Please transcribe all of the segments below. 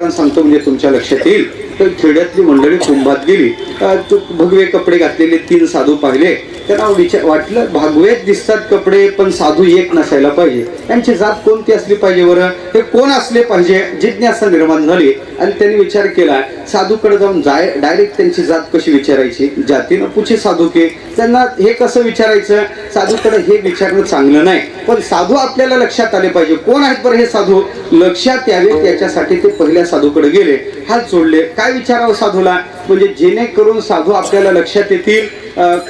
सांगतो म्हणजे तुमच्या लक्षात येईल. तर खेड्यातली मंडळी कुंभात गेली. भगवे कपडे घातलेले तीन साधू पाहिले. त्यांना विचार वाटलं भागवेत दिसतात कपडे पण साधू एक नसायला पाहिजे. त्यांची जात कोणती असली पाहिजे बरं? हे कोण असले पाहिजे? जिज्ञासा निर्माण झाली. आणि त्यांनी विचार केला साधूकडे जाऊन जाय डायरेक्ट त्यांची जात कशी विचारायची? जातीनं पुछे साधू के. त्यांना हे कसं विचारायचं? साधूकडे हे विचारणं चांगलं नाही. पण साधू आपल्याला लक्षात आले पाहिजे. कोण आहेत बरं हे साधू? लक्षात यावे त्याच्यासाठी ते पहिल्या साधूकडे गेले. हात जोडले. काय विचारावं साधूला? म्हणजे जेणेकरून साधू आपल्याला लक्षात येतील.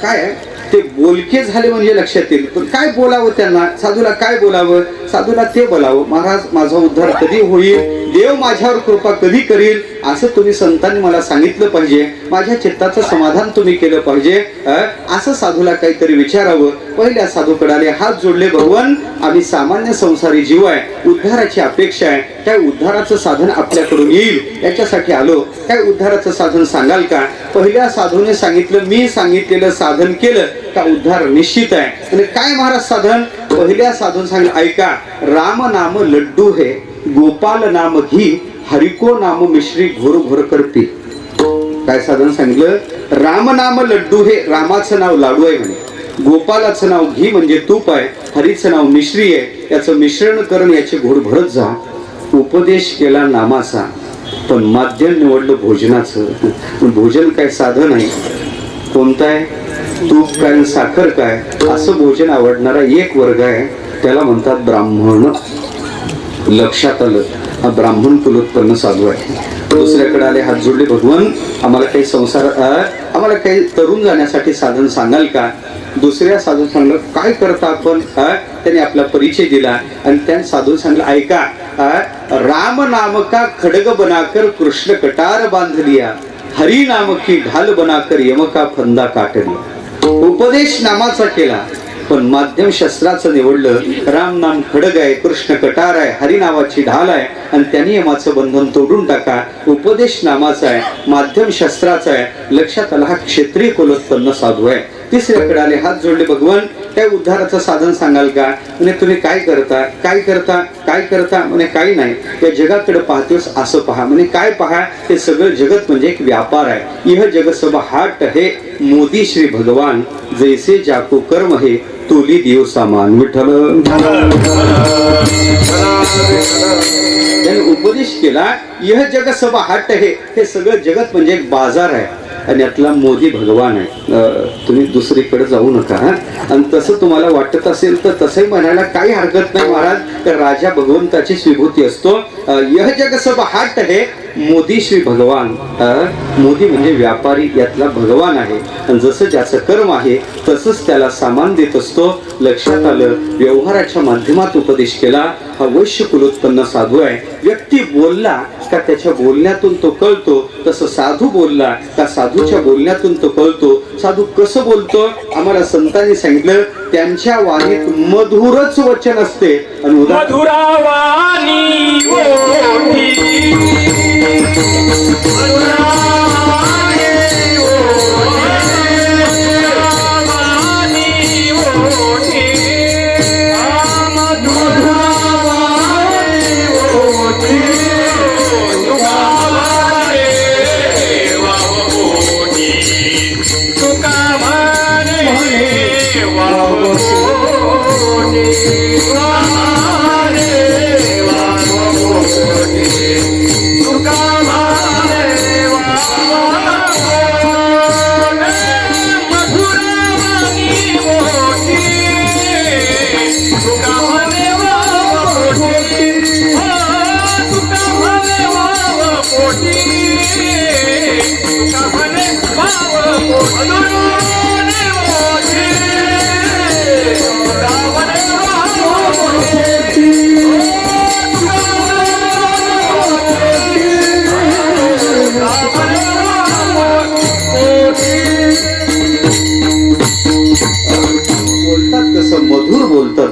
काय? ते बोलके झाले म्हणजे लक्षात येईल. पण काय बोलावं त्यांना? साधूला काय बोलावं? साधूला ते बोलावं. महाराज माझा उद्धार कधी होईल? देव माझ्यावर कृपा कधी करील? असं तुम्ही संतांनी मला सांगितलं पाहिजे. माझ्या चित्ताचं समाधान तुम्ही केलं पाहिजे. असं साधूला काहीतरी विचारावं. पहिल्या साधूकडाले हात जोडले भगवन आम्ही सामान्य संसारी जीव आहे. उद्धाराची अपेक्षा आहे. काय उद्धाराचं साधन आपल्याकडून येईल. याच्यासाठी आलो. काय उद्धाराचं साधन सांगाल का? पहिल्या साधूने सांगितलं मी सांगितलेलं साधन केलं. का उद्धार निश्चित आहे? आणि काय महाराज साधन? पहिल्या साधून सांगितलं ऐका राम नाम लड्डू हे गोपाल नाम घी हरिको नाम मिश्री घोर घोर करते काय साधन सांगितलं? राम नाम लड्डू हे रामाचं नाव लाडू आहे म्हणे. गोपालाचं नाव घी म्हणजे तूप आहे हरीचं नाव मिश्री आहे याचं मिश्रण करून याचे घोड भरत जा. उपदेश केला नामाचा पण माध्यम निवडलं भोजनाचं. भोजन काय साधन आहे? कोणतं आहे? तूप काय साखर काय? असं भोजन आवडणारा एक वर्ग आहे त्याला म्हणतात ब्राह्मण. लक्षात आलं. हा ब्राह्मण कुलोत्पन्न साधू आहे. दुसऱ्याकडे आले हात जोडले भगवान आम्हाला काही संसार अं, आम्हाला काही तरुण जाण्यासाठी साधन सांगाल का? दुसऱ्या साधू सांगलं काय करता आपण? त्याने आपला परिचय दिला आणि त्या साधू सांगलं ऐका राम नाम का खडग बनाकर कृष्ण कटार बांधलिया हरी नाम की ढाल बनाकर यमका फंदा काटली उपदेश नामाचा केला. पण माध्यम शस्त्राचं निवडलं राम नाम खडग आहे कृष्ण कटार आहे हरिनावाची ढाल आहे आणि त्यांनी यमाचं बंधन तोडून टाका. उपदेश नामाचा आहे माध्यम शस्त्राचा आहे. लक्षात आला हा क्षेत्रीय कुलोत्पन्न साधू आहे. तिसऱ्याकडे आले हात जोडले भगवान काही उद्धाराचं साधन सांगाल का? म्हणे तुम्ही काय करता? काय करता? काय करता? म्हणे काही नाही. या जगाकडे पाहतोस असं पहा. म्हणे काय पहा? हे सगळं जगत म्हणजे एक व्यापार आहे. इह जग हाट हे मोदी श्री भगवान जैसे जाको कर्म हे तोली देव सामान. विठ्ठल. त्यांनी उपदेश केला यह जग सब हाट हे हे सगळं जगत म्हणजे एक बाजार आहे. आणि यातला मोदी भगवान आहे. अं, तुम्ही दुसरीकडे जाऊ नका आणि तसं तुम्हाला वाटत असेल तर तसंही म्हणायला काही हरकत नाही महाराज. तर राजा भगवंताची स्वीभूती असतो. यह जग सब हाट हे मोदी श्री भगवान. मोदी म्हणजे व्यापारी यातला भगवान आहे. आणि जसं ज्याचं कर्म आहे तसंच त्याला सामान देत असतो. लक्षात आलं व्यवहाराच्या माध्यमात उपदेश केला. हा वैश्य कुलोत्पन्न साधू आहे. व्यक्ती बोलला का त्याच्या बोलण्यातून तो कळतो. तसं साधू बोलला का साधूच्या बोलण्यातून तो कळतो. साधू कसं बोलतो? आम्हाला संतांनी सांगितलं त्यांच्या वाणीत मधुरच वचन असते. आणि उदा Thank you.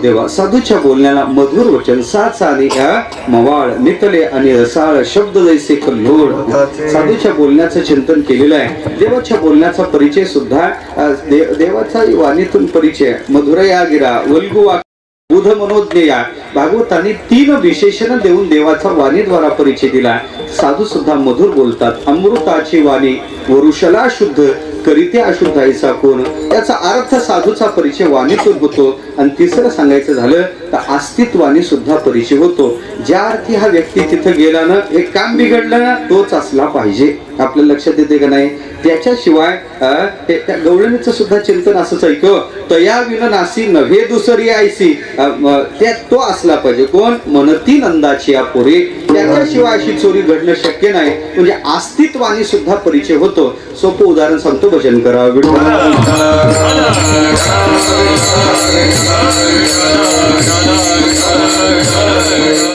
देवा साधूच्या बोलण्याला मधुर वचन सात साधे ह्या मवाळ नितले आणि रसाळ शब्द जैसे कल्लोळ. साधूच्या बोलण्याचं चिंतन केलेलं आहे. देवाच्या बोलण्याचा परिचय सुद्धा अं, दे- देवाचा वाणीतून परिचय. मधुरया गिरा वल्गुवा बुध मनोज्ञया. भागवताने तीन विशेषण देऊन देवाचा वाणीद्वारा परिचय दिला. साधू सुद्धा मधुर बोलतात. अमृताची वाणी वरुषला शुद्ध करीते अशुद्ध ऐसा कोण याचा अर्थ साधूचा परिचय वाणीतून होतो. आणि तिसरं सांगायचं झालं तर अस्तित्वाने सुद्धा परिचय होतो. ज्या अर्थी हा व्यक्ती तिथं गेला ना हे काम बिघडलं ना तोच असला पाहिजे. आपल्या लक्षात येते का नाही? त्याच्याशिवाय अं, त्या गवळणीचं सुद्धा चिंतन असंच ऐक तया विन नासी नव्हे दुसरी आयसी त्या तो असला पाहिजे. कोण? मनती नंदाची या पोरी त्याच्याशिवाय अशी चोरी घडणं शक्य नाही. म्हणजे अस्तित्वाने सुद्धा परिचय होतो. सोपं उदाहरण सांगतो भजन करा विठ्ठल